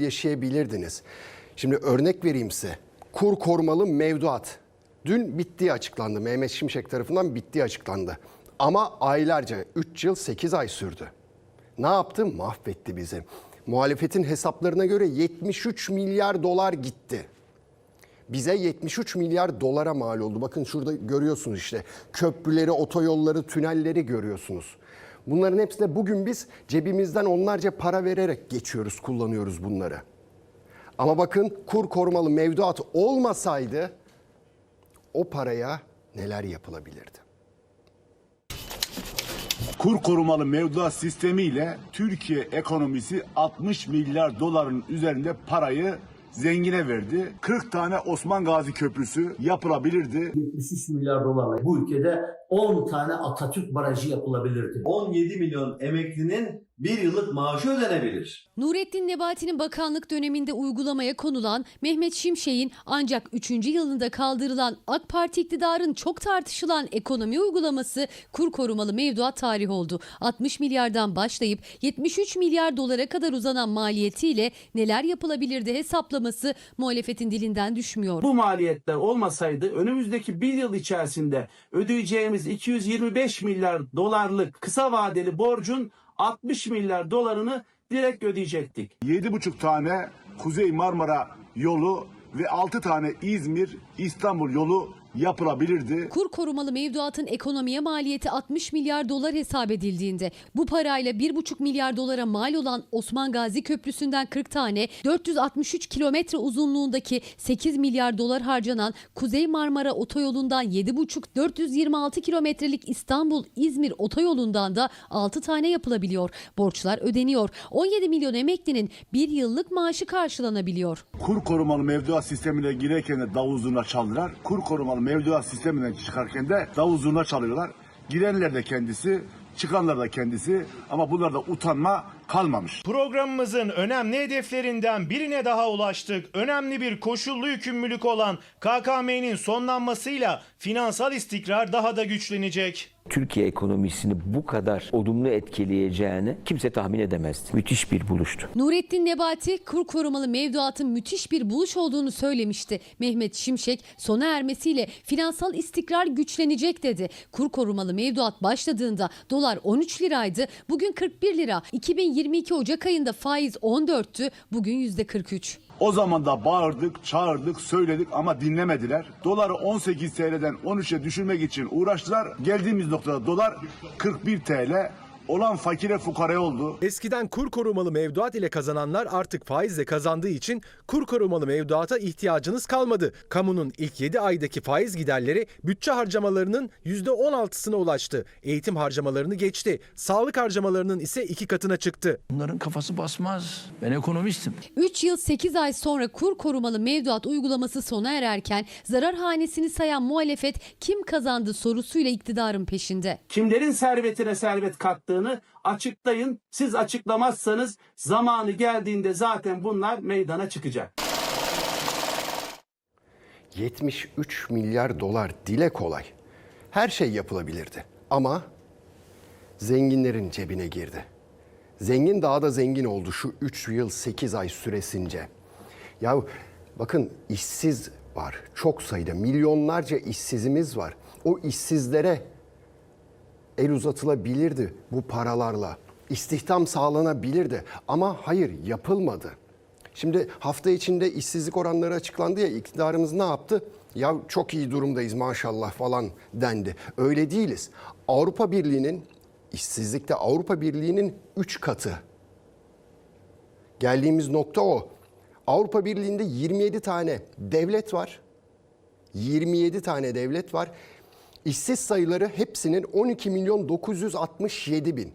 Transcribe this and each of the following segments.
yaşayabilirdiniz. Şimdi örnek vereyim size. Kur korumalı mevduat. Dün bittiği açıklandı. Mehmet Şimşek tarafından bittiği açıklandı. Ama aylarca 3 yıl 8 ay sürdü. Ne yaptı? Mahvetti bizi. Muhalefetin hesaplarına göre 73 milyar dolar gitti. Bize 73 milyar dolara mal oldu. Bakın şurada görüyorsunuz işte köprüleri, otoyolları, tünelleri görüyorsunuz. Bunların hepsine bugün biz cebimizden onlarca para vererek geçiyoruz, kullanıyoruz bunları. Ama bakın kur korumalı mevduat olmasaydı o paraya neler yapılabilirdi? Kur korumalı mevduat sistemiyle Türkiye ekonomisi 60 milyar doların üzerinde parayı zengine verdi. 40 tane Osman Gazi Köprüsü yapılabilirdi. 73 milyar dolarla bu ülkede 10 tane Atatürk barajı yapılabilirdi. 17 milyon emeklinin bir yıllık maaşı ödenebilir. Nurettin Nebati'nin bakanlık döneminde uygulamaya konulan Mehmet Şimşek'in ancak 3. yılında kaldırılan AK Parti iktidarın çok tartışılan ekonomi uygulaması kur korumalı mevduat tarihi oldu. 60 milyardan başlayıp 73 milyar dolara kadar uzanan maliyetiyle neler yapılabilirdi hesaplaması muhalefetin dilinden düşmüyor. Bu maliyetler olmasaydı önümüzdeki bir yıl içerisinde ödeyeceğimiz 225 milyar dolarlık kısa vadeli borcun 60 milyar dolarını direkt ödeyecektik. 7,5 tane Kuzey Marmara yolu ve 6 tane İzmir İstanbul yolu yapılabilirdi. Kur korumalı mevduatın ekonomiye maliyeti 60 milyar dolar hesap edildiğinde bu parayla 1,5 milyar dolara mal olan Osman Gazi Köprüsü'nden 40 tane 463 kilometre uzunluğundaki 8 milyar dolar harcanan Kuzey Marmara Otoyolu'ndan 7,5 426 kilometrelik İstanbul İzmir Otoyolu'ndan da 6 tane yapılabiliyor. Borçlar ödeniyor. 17 milyon emeklinin bir yıllık maaşı karşılanabiliyor. Kur korumalı mevduat sistemine girerken de davul zurna çaldılar. Kur korumalı mevduat sisteminden çıkarken de davul zurna çalıyorlar. Girenler de kendisi, çıkanlar da kendisi ama bunlarda utanma kalmamış. Programımızın önemli hedeflerinden birine daha ulaştık. Önemli bir koşullu yükümlülük olan KKM'nin sonlanmasıyla finansal istikrar daha da güçlenecek. Türkiye ekonomisini bu kadar olumlu etkileyeceğini kimse tahmin edemezdi. Müthiş bir buluştu. Nurettin Nebati kur korumalı mevduatın müthiş bir buluş olduğunu söylemişti. Mehmet Şimşek sona ermesiyle finansal istikrar güçlenecek dedi. Kur korumalı mevduat başladığında dolar 13 liraydı. Bugün 41 lira. 2022 Ocak ayında faiz 14'tü. Bugün %43. O zaman da bağırdık, çağırdık, söyledik ama dinlemediler. Doları 18 TL'den 13'e düşürmek için uğraştılar. Geldiğimiz noktada dolar 41 TL. Olan fakire fukaraya oldu. Eskiden kur korumalı mevduat ile kazananlar artık faizle kazandığı için kur korumalı mevduata ihtiyacınız kalmadı. Kamunun ilk 7 aydaki faiz giderleri bütçe harcamalarının %16'sına ulaştı. Eğitim harcamalarını geçti. Sağlık harcamalarının ise iki katına çıktı. Bunların kafası basmaz. Ben ekonomistim. 3 yıl 8 ay sonra kur korumalı mevduat uygulaması sona ererken zarar hanesini sayan muhalefet kim kazandı sorusuyla iktidarın peşinde. Kimlerin servetine servet kattığını açıklayın. Siz açıklamazsanız zamanı geldiğinde zaten bunlar meydana çıkacak. 73 milyar dolar dile kolay. Her şey yapılabilirdi ama zenginlerin cebine girdi. Zengin daha da zengin oldu şu 3 yıl 8 ay süresince. Ya bakın işsiz var çok sayıda milyonlarca işsizimiz var. O işsizlere el uzatılabilirdi bu paralarla. İstihdam sağlanabilirdi ama hayır yapılmadı. Şimdi hafta içinde işsizlik oranları açıklandı ya iktidarımız ne yaptı? Ya çok iyi durumdayız maşallah falan dendi. Öyle değiliz. Avrupa Birliği'nin işsizlikte Avrupa Birliği'nin 3 katı. Geldiğimiz nokta o. Avrupa Birliği'nde 27 tane devlet var. 27 tane devlet var. İşsiz sayıları hepsinin 12 milyon 967 bin.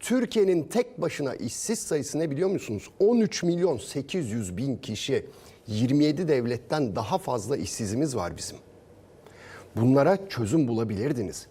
Türkiye'nin tek başına işsiz sayısı ne biliyor musunuz? 13 milyon 800 bin kişi. 27 devletten daha fazla işsizimiz var bizim. Bunlara çözüm bulabilirdiniz.